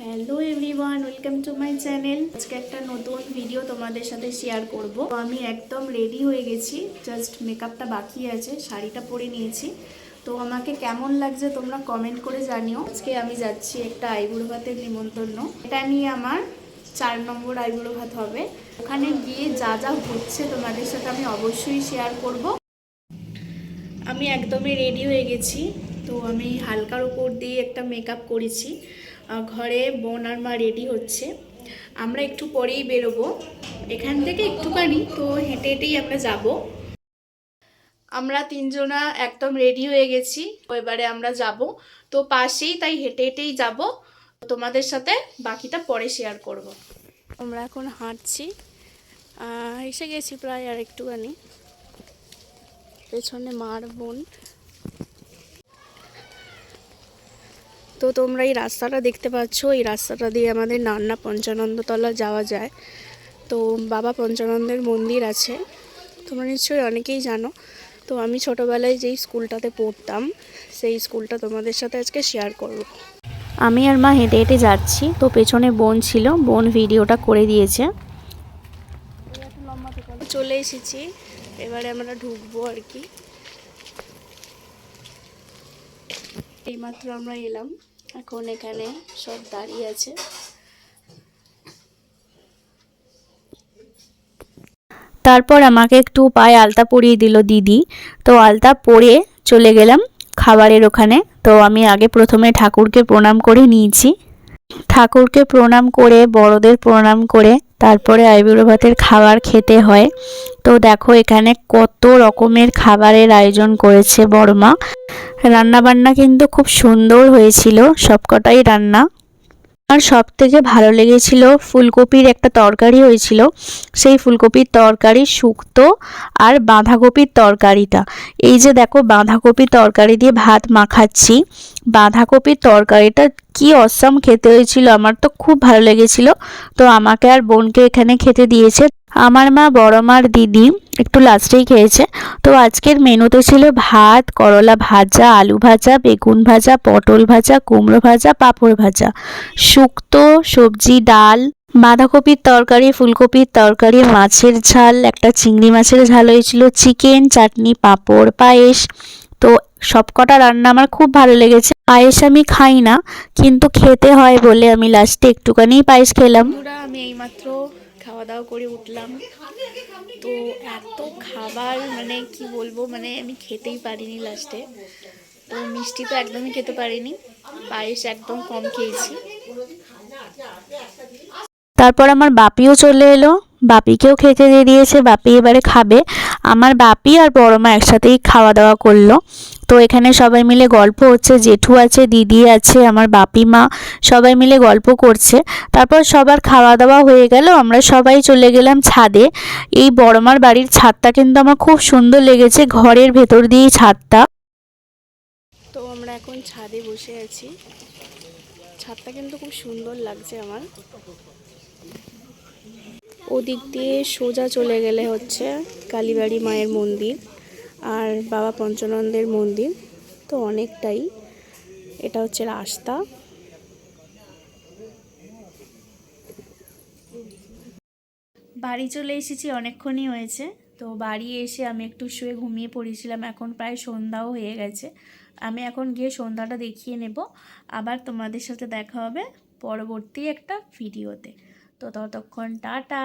Hello everyone welcome to my channel আজকে একটা নতুন ভিডিও তোমাদের সাথে শেয়ার করব। আমি একদম রেডি হয়ে গেছি। জাস্ট মেকআপটা বাকি আছে, শাড়িটা পরে নিয়েছি। তো আমাকে কেমন লাগছে তোমরা কমেন্ট করে জানিও। আজকে আমি যাচ্ছি একটা আইবুড়ো ভাতের নিমন্ত্রণ। এটা নিয়ে আমার চার নম্বর আইবুড়ো ভাত হবে। ওখানে গিয়ে যা যা হচ্ছে তোমাদের সাথে আমি অবশ্যই শেয়ার করব। আমি একদমই রেডি হয়ে গেছি। তো আমি হালকার উপর দিয়ে একটা মেকআপ করেছি। ঘরে বোন আর মা রেডি হচ্ছে। আমরা একটু পরেই বেরোবো। এখান থেকে একটুখানি, তো হেঁটে হেঁটেই আমরা যাব। আমরা তিনজনা একদম রেডি হয়ে গেছি। এবারে আমরা যাব। তো পাশেই তাই হেঁটে হেঁটেই যাব। তোমাদের সাথে বাকিটা পরে শেয়ার করব। আমরা এখন হাঁটছি। এসে গেছি প্রায় আর একটুখানি। পেছনে মার বোন। তো তোমরা এই রাস্তাটা দেখতে পাচ্ছ, এই রাস্তাটা দিয়ে আমাদের নান্না পঞ্চানন্দতলা যাওয়া যায়। তো বাবা পঞ্চানন্দের মন্দির আছে। তোমরা নিশ্চয়ই অনেকেই জানো। তো আমি ছোটোবেলায় যেই স্কুলটাতে পড়তাম, সেই স্কুলটা তোমাদের সাথে আজকে শেয়ার করব। আমি আর মা হেঁটে হেঁটে যাচ্ছি। তো পেছনে বোন ছিল, বোন ভিডিওটা করে দিয়েছে। চলে এসেছি। এবারে আমরা ঢুকবো আর কি। এইমাত্র আমরা এলাম। এখন এখানে সব দাঁড়িয়ে আছে। তারপর আমাকে একটু পায়ে আলতা পরিয়ে দিল দিদি। তো আলতা পরে চলে গেলাম খাবারের ওখানে। তো আমি আগে প্রথমে ঠাকুরকে প্রণাম করে নিয়েছি। ঠাকুরকে প্রণাম করে, বড়দের প্রণাম করে তারপরে আইবুড়ো ভাতের খাবার খেতে হয়। তো দেখো এখানে কত রকমের খাবারের আয়োজন করেছে বড়মা। রান্নাবান্না কিন্তু খুব সুন্দর হয়েছিল, সবকটাই রান্না। আমার সব থেকে ভালো লেগেছিল ফুলকপির একটা তরকারি হয়েছিল। সেই ফুলকপির তরকারি শুক্তো আর বাঁধাকপির তরকারিটা। এই যে দেখো, বাঁধাকপির তরকারি দিয়ে ভাত মাখাচ্ছি। বাঁধাকপির তরকারিটা কি অসম খেতে হয়েছিল, আমার তো খুব ভালো লেগেছিল। তো আমাকে আর বোনকে এখানে খেতে দিয়েছে। আমার মা, বড় মার দিদি একটু লাস্টেই খেয়েছে। তো আজকের মেনুতে ছিল ভাত, করলা ভাজা, আলু ভাজা, বেগুন ভাজা, পটল ভাজা, কুমড়ো ভাজা, পাঁপড় ভাজা। শুক্তো, সবজি, ডাল, বাঁধাকপির তরকারি, ফুলকপির তরকারি, মাছের ঝাল, একটা চিংড়ি মাছের ঝাল হয়েছিল, চিকেন, চাটনি, পাঁপড়, পায়েস। তো সবকটা রান্না আমার খুব ভালো লেগেছে। পায়েস আমি খাই না, কিন্তু খেতে হয় বলে আমি লাস্টে একটুখানি পায়েস খেলাম। আমি এইমাত্র খাওয়া দাওয়া করে উঠলাম। তো এত খাবার মানে কি বলব মানে আমি খেতেই পারিনি লাস্টে তো মিষ্টি তো একদমই খেতে পারিনি, পায়েস একদম কম খেয়েছি। তারপর আমার বাপিও চলে এলো। বাপিকেও খেতে দিয়ে দিয়েছে, বাপি এবারে খাবে। আমার বাপি আর বড় মা একসাথেই খাওয়া দাওয়া করল। তো এখানে সবাই মিলে গল্প হচ্ছে, জেঠু আছে, দিদি আছে, আমার বাপি মা, সবাই মিলে গল্প করছে। তারপর সবার খাওয়া দাওয়া হয়ে গেল, আমরা সবাই চলে গেলাম ছাদে। এই বড়মার বাড়ির ছাদটা কিন্তু আমার খুব সুন্দর লেগেছে, ঘরের ভেতর দিয়েই ছাদটা। তো আমরা এখন ছাদে বসে আছি। ছাদটা কিন্তু খুব সুন্দর লাগছে আমার। ওদিক দিয়ে সোজা চলে গেলে হচ্ছে কালীবাড়ি মায়ের মন্দির আর বাবা পঞ্চানন্দের মন্দির। তো অনেকটাই এটা হচ্ছে রাস্তা। বাড়ি চলে এসেছি, অনেকক্ষণই হয়েছে। তো বাড়ি এসে আমি একটু শুয়ে ঘুমিয়ে পড়েছিলাম, এখন প্রায় সন্ধ্যাও হয়ে গেছে। আমি এখন গিয়ে সন্ধ্যাটা দেখিয়ে নেব। আবার তোমাদের সাথে দেখা হবে পরবর্তী একটা ভিডিওতে। তো ততক্ষণ টাটা।